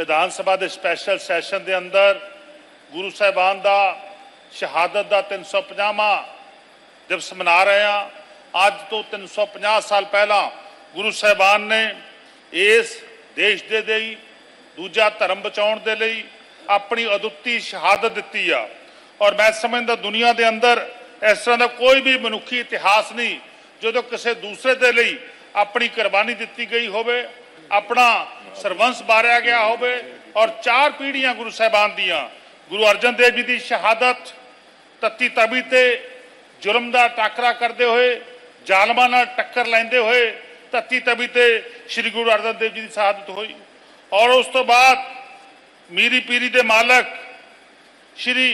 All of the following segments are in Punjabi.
ਵਿਧਾਨ ਸਭਾ ਦੇ ਸਪੈਸ਼ਲ ਸੈਸ਼ਨ ਦੇ ਅੰਦਰ ਗੁਰੂ ਸਾਹਿਬਾਨ ਦਾ ਸ਼ਹਾਦਤ ਦਾ 350ਵਾਂ ਦਿਵਸ ਮਨਾ ਰਹੇ ਹਾਂ। ਅੱਜ ਤੋਂ 350 ਸਾਲ ਪਹਿਲਾਂ ਗੁਰੂ ਸਾਹਿਬਾਨ ਨੇ ਇਸ ਦੇਸ਼ ਦੇ ਲਈ, ਦੂਜਾ ਧਰਮ ਬਚਾਉਣ ਦੇ ਲਈ ਆਪਣੀ ਅਦੁੱਤੀ ਸ਼ਹਾਦਤ ਦਿੱਤੀ ਆ। ਔਰ ਮੈਂ ਸਮਝਦਾ ਦੁਨੀਆ ਦੇ ਅੰਦਰ ਇਸ ਤਰ੍ਹਾਂ ਦਾ ਕੋਈ ਵੀ ਮਨੁੱਖੀ ਇਤਿਹਾਸ ਨਹੀਂ, ਜਦੋਂ ਕਿਸੇ ਦੂਸਰੇ ਦੇ ਲਈ ਆਪਣੀ ਕੁਰਬਾਨੀ ਦਿੱਤੀ ਗਈ ਹੋਵੇ ਆਪਣਾ ਸਰਵੰਸ ਬਾਰਿਆ ਗਿਆ ਹੋਵੇ ਔਰ ਚਾਰ ਪੀੜ੍ਹੀਆਂ ਗੁਰੂ ਸਾਹਿਬਾਨ ਦੀਆਂ, ਗੁਰੂ ਅਰਜਨ ਦੇਵ ਜੀ ਦੀ ਸ਼ਹਾਦਤ, ਤਤੀ ਤਵੀ ਤੇ ਜ਼ੁਲਮ ਦਾ ਟਾਕਰਾ ਕਰਦੇ ਹੋਏ, ਜ਼ਾਲਮਾਂ ਨਾਲ ਟੱਕਰ ਲੈਂਦੇ ਹੋਏ ਤਤੀ ਤਵੀ ਤੇ ਸ੍ਰੀ ਗੁਰੂ ਅਰਜਨ ਦੇਵ ਜੀ ਦੀ ਸ਼ਹਾਦਤ ਹੋਈ। ਔਰ ਉਸ ਤੋਂ ਬਾਅਦ ਮੀਰੀ ਪੀਰੀ ਦੇ ਮਾਲਕ ਸ੍ਰੀ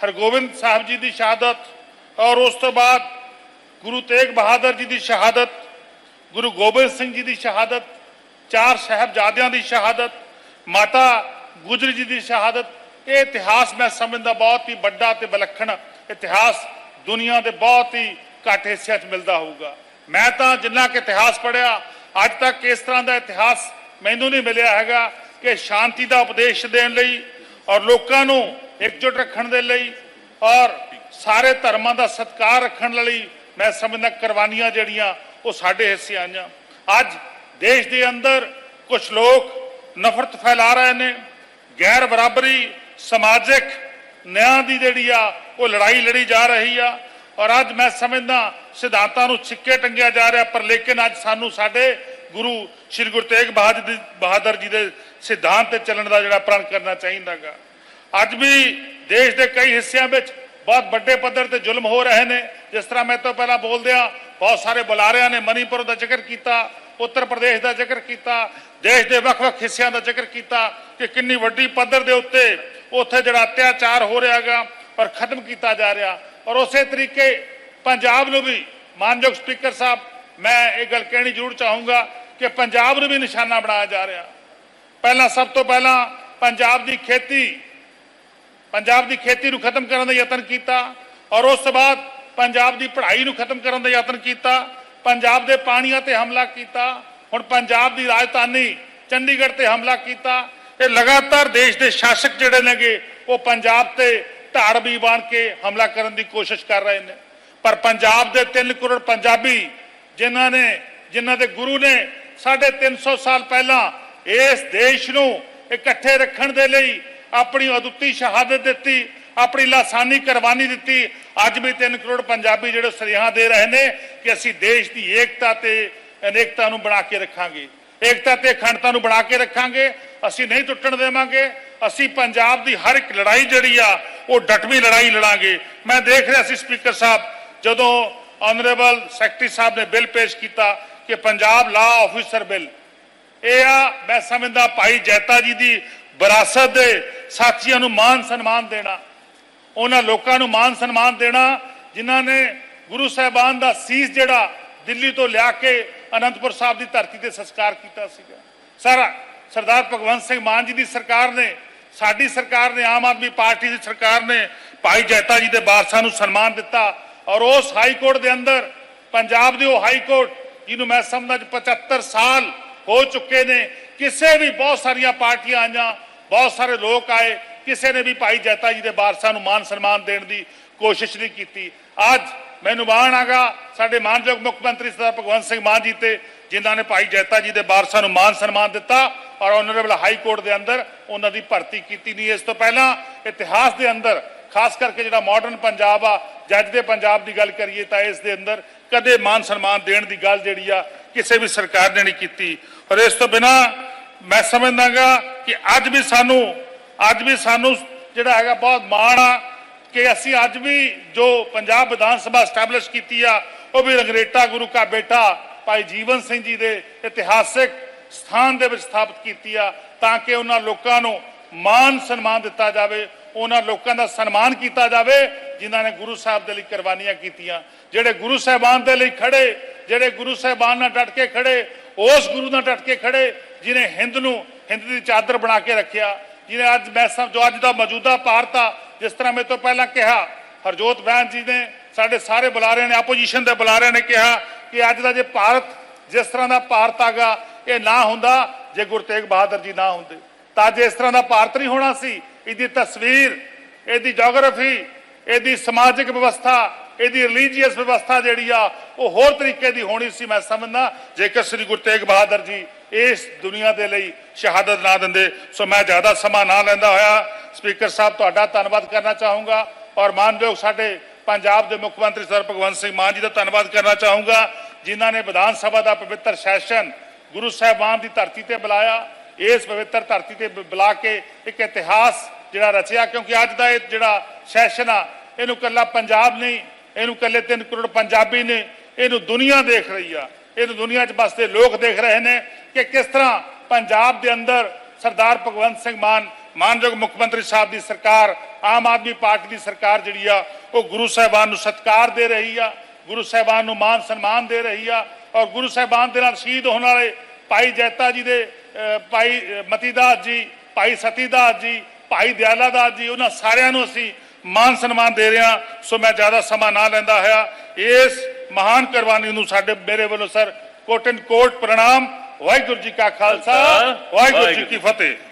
ਹਰਗੋਬਿੰਦ ਸਾਹਿਬ ਜੀ ਦੀ ਸ਼ਹਾਦਤ ਔਰ ਉਸ ਤੋਂ ਬਾਅਦ ਗੁਰੂ ਤੇਗ ਬਹਾਦਰ ਜੀ ਦੀ ਸ਼ਹਾਦਤ, ਗੁਰੂ ਗੋਬਿੰਦ ਸਿੰਘ ਜੀ ਦੀ ਸ਼ਹਾਦਤ ਚਾਰ ਸਾਹਿਬਜ਼ਾਦਿਆਂ ਦੀ ਸ਼ਹਾਦਤ, ਮਾਤਾ ਗੁਜਰੀ ਜੀ ਦੀ ਸ਼ਹਾਦਤ, ਇਹ ਇਤਿਹਾਸ ਮੈਂ ਸਮਝਦਾ ਬਹੁਤ ਹੀ ਵੱਡਾ ਤੇ ਵਿਲੱਖਣ ਇਤਿਹਾਸ ਦੁਨੀਆ ਦੇ ਬਹੁਤ ਹੀ ਘੱਟ ਹਿੱਸਿਆਂ 'ਚ ਮਿਲਦਾ ਹੋਊਗਾ। ਮੈਂ ਤਾਂ ਜਿੰਨਾ ਕਿ ਇਤਿਹਾਸ ਪੜਿਆ ਅੱਜ ਤੱਕ ਇਸ ਤਰ੍ਹਾਂ ਦਾ ਇਤਿਹਾਸ ਮੈਨੂੰ ਨਹੀਂ ਮਿਲਿਆ ਹੈਗਾ ਕਿ ਸ਼ਾਂਤੀ ਦਾ ਉਪਦੇਸ਼ ਦੇਣ ਲਈ ਔਰ ਲੋਕਾਂ ਨੂੰ ਇਕਜੁੱਟ ਰੱਖਣ ਦੇ ਲਈ ਔਰ ਸਾਰੇ ਧਰਮਾਂ ਦਾ ਸਤਿਕਾਰ ਰੱਖਣ ਲਈ ਮੈਂ ਸਮਝਦਾ ਕੁਰਬਾਨੀਆਂ ਜਿਹੜੀਆਂ ਉਹ ਸਾਡੇ ਹਿੱਸੇ ਆਈਆਂ। ਅੱਜ ਦੇਸ਼ ਦੇ ਅੰਦਰ ਕੁਝ ਲੋਕ ਨਫ਼ਰਤ ਫੈਲਾ ਰਹੇ ਨੇ, ਗੈਰ ਬਰਾਬਰੀ, ਸਮਾਜਿਕ ਨਿਆਂ ਦੀ ਜਿਹੜੀ ਆ, ਉਹ ਲੜਾਈ ਲੜੀ ਜਾ ਰਹੀ ਆ। ਔਰ ਅੱਜ ਮੈਂ ਸਮਝਦਾ ਸਿਧਾਂਤਾਂ ਨੂੰ ਛਿੱਕੇ ਟੰਗਿਆ ਜਾ ਰਿਹਾ, ਪਰ ਲੇਕਿਨ ਅੱਜ ਸਾਨੂੰ ਸਾਡੇ ਗੁਰੂ ਸ੍ਰੀ ਗੁਰੂ ਤੇਗ ਬਹਾਦਰ ਬਹਾਦਰ ਜੀ ਦੇ ਸਿਧਾਂਤ ਤੇ ਚੱਲਣ ਦਾ ਜਿਹੜਾ ਪ੍ਰਣ ਕਰਨਾ ਚਾਹੀਦਾਗਾ। ਅੱਜ ਵੀ ਦੇਸ਼ ਦੇ ਕਈ ਹਿੱਸਿਆਂ ਵਿੱਚ ਬਹੁਤ ਵੱਡੇ ਪੱਧਰ ਤੇ ਜ਼ੁਲਮ ਹੋ ਰਹੇ ਨੇ। ਜਿਸ ਤਰ੍ਹਾਂ ਮੈਂ ਤੋਂ ਪਹਿਲਾਂ ਬੋਲਦਿਆਂ, ਬਹੁਤ ਸਾਰੇ ਬੁਲਾਰਿਆਂ ਨੇ ਮਨੀਪੁਰ ਦਾ ਜ਼ਿਕਰ ਕੀਤਾ ਉੱਤਰ ਪ੍ਰਦੇਸ਼ ਦਾ ਜ਼ਿਕਰ ਕੀਤਾ, ਦੇਸ਼ ਦੇ ਵੱਖ-ਵੱਖ ਹਿੱਸਿਆਂ ਦਾ ਜ਼ਿਕਰ ਕੀਤਾ ਕਿ ਕਿੰਨੀ ਵੱਡੀ ਪੱਧਰ ਦੇ ਉੱਤੇ ਉੱਥੇ ਜਿਹੜਾ ਅਤਿਆਚਾਰ ਹੋ ਰਿਹਾਗਾ ਪਰ ਖਤਮ ਕੀਤਾ ਜਾ ਰਿਹਾ। ਔਰ ਉਸੇ ਤਰੀਕੇ ਪੰਜਾਬ ਨੂੰ ਵੀ, ਮਾਨਯੋਗ ਸਪੀਕਰ ਸਾਹਿਬ, ਮੈਂ ਇਹ ਗੱਲ ਕਹਿਣੀ ਜ਼ਰੂਰ ਚਾਹੂੰਗਾ ਕਿ ਪੰਜਾਬ ਨੂੰ ਵੀ ਨਿਸ਼ਾਨਾ ਬਣਾਇਆ ਜਾ ਰਿਹਾ। ਪਹਿਲਾਂ ਸਭ ਤੋਂ ਪਹਿਲਾਂ ਪੰਜਾਬ ਦੀ ਖੇਤੀ, ਪੰਜਾਬ ਦੀ ਖੇਤੀ ਨੂੰ ਖਤਮ ਕਰਨ ਦਾ ਯਤਨ ਕੀਤਾ, ਔਰ ਉਸ ਤੋਂ ਬਾਅਦ ਪੰਜਾਬ ਦੀ ਪੜ੍ਹਾਈ ਨੂੰ ਖਤਮ ਕਰਨ ਦਾ ਯਤਨ ਕੀਤਾ ਪੰਜਾਬ ਦੇ ਪਾਣੀਆਂ ਤੇ ਹਮਲਾ ਕੀਤਾ, ਹੁਣ ਪੰਜਾਬ ਦੀ ਰਾਜਧਾਨੀ ਚੰਡੀਗੜ੍ਹ ਤੇ ਹਮਲਾ ਕੀਤਾ। ਇਹ ਲਗਾਤਾਰ ਦੇਸ਼ ਦੇ ਸ਼ਾਸਕ ਜਿਹੜੇ ਨੇਗੇ, ਉਹ ਪੰਜਾਬ ਤੇ ਢਾੜ ਵੀ ਬਣ ਕੇ ਹਮਲਾ ਕਰਨ ਦੀ ਕੋਸ਼ਿਸ਼ ਕਰ ਰਹੇ ਨੇ। ਪਰ ਪੰਜਾਬ ਦੇ 3 ਕਰੋੜ ਪੰਜਾਬੀ, ਜਿਨ੍ਹਾਂ ਨੇ, ਜਿਨ੍ਹਾਂ ਦੇ ਗੁਰੂ ਨੇ ਸਾਢੇ 300 ਸਾਲ ਪਹਿਲਾਂ ਇਸ ਦੇਸ਼ ਨੂੰ ਇਕੱਠੇ ਰੱਖਣ ਦੇ ਲਈ ਆਪਣੀ ਅਦੁੱਤੀ ਸ਼ਹਾਦਤ ਦਿੱਤੀ ਆਪਣੀ ਲਾਸਾਨੀ ਕੁਰਬਾਨੀ ਦਿੱਤੀ। ਅੱਜ ਵੀ 3 ਕਰੋੜ ਪੰਜਾਬੀ ਜਿਹੜੇ ਸੁਨੇਹਾ ਦੇ ਰਹੇ ਨੇ ਕਿ ਅਸੀਂ ਦੇਸ਼ ਦੀ ਏਕਤਾ ਤੇ ਅਨੇਕਤਾ ਨੂੰ ਬਣਾ ਕੇ ਰੱਖਾਂਗੇ। ਏਕਤਾ ਤੇ ਅਖੰਡਤਾ ਨੂੰ ਬਣਾ ਕੇ ਰੱਖਾਂਗੇ। ਅਸੀਂ ਨਹੀਂ ਟੁੱਟਣ ਦੇਵਾਂਗੇ। ਅਸੀਂ ਪੰਜਾਬ ਦੀ ਹਰ ਇੱਕ ਲੜਾਈ ਜਿਹੜੀ ਆ, ਉਹ ਡਟਵੀਂ ਲੜਾਈ ਲੜਾਂਗੇ। ਮੈਂ ਦੇਖ ਰਿਹਾ ਸੀ ਸਪੀਕਰ ਸਾਹਿਬ, ਜਦੋਂ ਆਨਰੇਬਲ ਸੈਕਟਰੀ ਸਾਹਿਬ ਨੇ ਬਿੱਲ ਪੇਸ਼ ਕੀਤਾ ਕਿ ਪੰਜਾਬ ਲਾ ਆਫੀਸਰ ਬਿੱਲ। ਇਹ ਆ, ਮੈਂ ਸਮਝਦਾ ਭਾਈ ਜੈਤਾ ਜੀ ਦੀ ਵਿਰਾਸਤ ਦੇ ਸਾਥੀਆਂ ਨੂੰ ਮਾਨ ਸਨਮਾਨ ਦੇਣਾ। ਉਹਨਾਂ ਲੋਕਾਂ ਨੂੰ ਮਾਨ ਸਨਮਾਨ ਦੇਣਾ, ਜਿਨ੍ਹਾਂ ਨੇ ਗੁਰੂ ਸਾਹਿਬਾਨ ਦਾ ਸੀਸ ਜਿਹੜਾ ਦਿੱਲੀ ਤੋਂ ਲਿਆ ਕੇ ਅਨੰਦਪੁਰ ਸਾਹਿਬ ਦੀ ਧਰਤੀ ਤੇ ਸੰਸਕਾਰ ਕੀਤਾ ਸੀਗਾ। ਸਾਰਾ ਸਰਦਾਰ ਭਗਵੰਤ ਸਿੰਘ ਮਾਨ ਜੀ ਦੀ ਸਰਕਾਰ ਨੇ, ਸਾਡੀ ਸਰਕਾਰ ਨੇ, ਆਮ ਆਦਮੀ ਪਾਰਟੀ ਦੀ ਸਰਕਾਰ ਨੇ ਭਾਈ ਜੈਤਾ ਜੀ ਦੇ ਵਾਰਸਾਂ ਨੂੰ ਸਨਮਾਨ ਦਿੱਤਾ ਔਰ ਉਸ ਹਾਈ ਕੋਰਟ ਦੇ ਅੰਦਰ, ਪੰਜਾਬ ਦੇ ਉਹ ਹਾਈ ਕੋਰਟ, ਜਿਹਨੂੰ ਮੈਂ ਸਮਝਦਾ ਕਿ 75 ਸਾਲ ਹੋ ਚੁੱਕੇ ਨੇ, ਕਿਸੇ ਵੀ ਬਹੁਤ ਸਾਰੀਆਂ ਪਾਰਟੀਆਂ ਆਈਆਂ, ਬਹੁਤ ਸਾਰੇ ਲੋਕ ਆਏ ਕਿਸੇ ਨੇ ਵੀ ਭਾਈ ਜੈਤਾ ਜੀ ਦੇ ਵਾਰਸਾਂ ਨੂੰ ਮਾਨ ਸਨਮਾਨ ਦੇਣ ਦੀ ਕੋਸ਼ਿਸ਼ ਨਹੀਂ ਕੀਤੀ। ਅੱਜ ਮੈਨੂੰ ਮਾਣ ਆਗਾ ਸਾਡੇ ਮਾਨਯੋਗ ਮੁੱਖ ਮੰਤਰੀ ਸਰਦਾਰ ਭਗਵੰਤ ਸਿੰਘ ਮਾਨ ਜੀ ਤੇ ਜਿਨ੍ਹਾਂ ਨੇ ਭਾਈ ਜੈਤਾ ਜੀ ਦੇ ਵਾਰਸਾਂ ਨੂੰ ਮਾਨ ਸਨਮਾਨ ਦਿੱਤਾ ਔਰ ਆਨਰੇਬਲ ਹਾਈ ਕੋਰਟ ਦੇ ਅੰਦਰ ਉਹਨਾਂ ਦੀ ਭਰਤੀ ਕੀਤੀ ਨਹੀਂ। ਇਸ ਤੋਂ ਪਹਿਲਾਂ ਇਤਿਹਾਸ ਦੇ ਅੰਦਰ, ਖਾਸ ਕਰਕੇ ਜਿਹੜਾ ਮਾਡਰਨ ਪੰਜਾਬ ਆ, ਜੱਜ ਦੇ ਪੰਜਾਬ ਦੀ ਗੱਲ ਕਰੀਏ ਤਾਂ ਇਸ ਦੇ ਅੰਦਰ ਕਦੇ ਮਾਨ ਸਨਮਾਨ ਦੇਣ ਦੀ ਗੱਲ ਜਿਹੜੀ ਆ ਕਿਸੇ ਵੀ ਸਰਕਾਰ ਨੇ ਨਹੀਂ ਕੀਤੀ। ਔਰ ਇਸ ਤੋਂ ਬਿਨਾ ਮੈਂ ਸਮਝਦਾਗਾ ਕਿ ਅੱਜ ਵੀ ਸਾਨੂੰ ਅੱਜ ਵੀ ਸਾਨੂੰ ਜਿਹੜਾ ਹੈਗਾ ਬਹੁਤ ਮਾਣ ਆ ਕਿ ਅਸੀਂ ਅੱਜ ਵੀ ਜੋ ਪੰਜਾਬ ਵਿਧਾਨ ਸਭਾ ਸਟੈਬਲਿਸ਼ ਕੀਤੀ ਆ, ਉਹ ਵੀ ਰੰਗਰੇਟਾ ਗੁਰੂ ਕਾ ਬੇਟਾ ਭਾਈ ਜੀਵਨ ਸਿੰਘ ਜੀ ਦੇ ਇਤਿਹਾਸਿਕ ਸਥਾਨ ਦੇ ਵਿੱਚ ਸਥਾਪਿਤ ਕੀਤੀ ਆ, ਤਾਂ ਕਿ ਉਹਨਾਂ ਲੋਕਾਂ ਨੂੰ ਮਾਨ ਸਨਮਾਨ ਦਿੱਤਾ ਜਾਵੇ, ਉਹਨਾਂ ਲੋਕਾਂ ਦਾ ਸਨਮਾਨ ਕੀਤਾ ਜਾਵੇ, ਜਿਨ੍ਹਾਂ ਨੇ ਗੁਰੂ ਸਾਹਿਬ ਦੇ ਲਈ ਕੁਰਬਾਨੀਆਂ ਕੀਤੀਆਂ। ਜਿਹੜੇ ਗੁਰੂ ਸਾਹਿਬਾਨ ਦੇ ਲਈ ਖੜੇ, ਜਿਹੜੇ ਗੁਰੂ ਸਾਹਿਬਾਨ ਨਾਲ ਡਟ ਕੇ ਖੜੇ, ਉਸ ਗੁਰੂ ਨਾਲ ਡਟ ਕੇ ਖੜੇ, ਜਿਨੇ ਹਿੰਦ ਨੂੰ, ਹਿੰਦ ਦੀ ਚਾਦਰ ਬਣਾ ਕੇ ਰੱਖਿਆ ਜਿਹਨੇ ਅੱਜ ਮੈਂ ਸਮਝੋ ਅੱਜ ਦਾ ਮੌਜੂਦਾ ਭਾਰਤ ਆ, ਜਿਸ ਤਰ੍ਹਾਂ ਮੇਰੇ ਤੋਂ ਪਹਿਲਾਂ ਕਿਹਾ, ਹਰਜੋਤ ਬੈਨ ਜੀ ਨੇ, ਸਾਡੇ ਸਾਰੇ ਬੁਲਾਰਿਆਂ ਨੇ ਆਪੋਜੀਸ਼ਨ ਦੇ ਬੁਲਾਰਿਆਂ ਨੇ ਕਿਹਾ ਕਿ ਅੱਜ ਦਾ ਜੇ ਭਾਰਤ ਜਿਸ ਤਰ੍ਹਾਂ ਦਾ ਭਾਰਤ ਆਗਾ, ਇਹ ਨਾ ਹੁੰਦਾ, ਜੇ ਗੁਰੂ ਤੇਗ ਬਹਾਦਰ ਜੀ ਨਾ ਹੁੰਦੇ। ਤਾਂ ਅੱਜ ਇਸ ਤਰ੍ਹਾਂ ਦਾ ਭਾਰਤ ਨਹੀਂ ਹੋਣਾ ਸੀ। ਇਹਦੀ ਤਸਵੀਰ, ਇਹਦੀ ਜੀਓਗ੍ਰਾਫੀ ਇਹਦੀ ਸਮਾਜਿਕ ਵਿਵਸਥਾ, ਇਹਦੀ ਰਿਲੀਜੀਅਸ ਵਿਵਸਥਾ ਜਿਹੜੀ ਆ, ਉਹ ਹੋਰ ਤਰੀਕੇ ਦੀ ਹੋਣੀ ਸੀ, ਮੈਂ ਸਮਝਦਾ। ਜੇਕਰ ਸ੍ਰੀ ਗੁਰੂ ਤੇਗ ਬਹਾਦਰ ਜੀ ਇਸ ਦੁਨੀਆ ਦੇ ਲਈ ਸ਼ਹਾਦਤ ਨਾ ਦਿੰਦੇ। ਸੋ ਮੈਂ ਜ਼ਿਆਦਾ ਸਮਾਂ ਨਾ ਲੈਂਦਾ ਹੋਇਆ। ਸਪੀਕਰ ਸਾਹਿਬ, ਤੁਹਾਡਾ ਧੰਨਵਾਦ ਕਰਨਾ ਚਾਹੂੰਗਾ। ਔਰ ਮਾਨਯੋਗ ਸਾਡੇ ਪੰਜਾਬ ਦੇ ਮੁੱਖ ਮੰਤਰੀ ਸਰ ਭਗਵੰਤ ਸਿੰਘ ਮਾਨ ਜੀ ਦਾ ਧੰਨਵਾਦ ਕਰਨਾ ਚਾਹੂੰਗਾ, ਜਿਨ੍ਹਾਂ ਨੇ ਵਿਧਾਨ ਸਭਾ ਦਾ ਪਵਿੱਤਰ ਸੈਸ਼ਨ ਗੁਰੂ ਸਾਹਿਬਾਨ ਦੀ ਧਰਤੀ ਤੇ ਬੁਲਾਇਆ। ਇਸ ਪਵਿੱਤਰ ਧਰਤੀ ਤੇ ਬੁਲਾ ਕੇ ਇੱਕ ਇਤਿਹਾਸ ਜਿਹੜਾ ਰਚਿਆ, ਕਿਉਂਕਿ ਅੱਜ ਦਾ ਇਹ ਜਿਹੜਾ ਸੈਸ਼ਨ ਆ, ਇਹਨੂੰ ਕੱਲਾ ਪੰਜਾਬ ਨਹੀਂ, ਇਹਨੂੰ ਕੱਲੇ 3 ਕਰੋੜ ਪੰਜਾਬੀ ਨੇ, ਇਹਨੂੰ ਦੁਨੀਆ ਦੇਖ ਰਹੀ ਆ। ਇਹਨੂੰ ਦੁਨੀਆ 'ਚ ਬਸਦੇ ਲੋਕ ਦੇਖ ਰਹੇ ਨੇ ਕਿ ਕਿਸ ਤਰ੍ਹਾਂ ਪੰਜਾਬ ਦੇ ਅੰਦਰ ਸਰਦਾਰ ਭਗਵੰਤ ਸਿੰਘ ਮਾਨ ਮਾਨਯੋਗ ਮੁੱਖ ਮੰਤਰੀ ਸਾਹਿਬ ਦੀ ਸਰਕਾਰ ਆਮ ਆਦਮੀ ਪਾਰਟੀ ਦੀ ਸਰਕਾਰ ਜਿਹੜੀ ਆ ਉਹ ਗੁਰੂ ਸਾਹਿਬਾਨ ਨੂੰ ਸਤਿਕਾਰ ਦੇ ਰਹੀ ਆ ਗੁਰੂ ਸਾਹਿਬਾਨ ਨੂੰ ਮਾਨ ਸਨਮਾਨ ਦੇ ਰਹੀ ਆ ਔਰ ਗੁਰੂ ਸਾਹਿਬਾਨ ਦੇ ਨਾਲ ਸ਼ਹੀਦ ਹੋਣ ਵਾਲੇ ਭਾਈ ਜੈਤਾ ਜੀ ਦੇ ਭਾਈ ਅਹ, ਮਤੀਦਾਸ ਜੀ ਭਾਈ ਸਤੀਦਾਸ ਜੀ ਭਾਈ ਦਿਆਲਾ ਦਾਸ ਜੀ ਉਹਨਾਂ ਸਾਰਿਆਂ ਨੂੰ ਅਸੀਂ ਮਾਨ ਸਨਮਾਨ ਦੇ ਰਹੇ ਹਾਂ। ਸੋ ਮੈਂ ਜ਼ਿਆਦਾ ਸਮਾਂ ਨਾ ਲੈਂਦਾ ਹੋਇਆ। ਇਸ ਮਹਾਨ ਕੁਰਬਾਨੀ ਨੂੰ ਸਾਡੇ ਮੇਰੇ ਵੱਲੋਂ ਸਰ ਕੋਟਨ ਕੋਟ ਪ੍ਰਣਾਮ ਵਾਹਿਗੁਰੂ ਜੀ ਕਾ ਖਾਲਸਾ ਵਾਹਿਗੁਰੂ ਜੀ ਕੀ ਫਤਿਹ।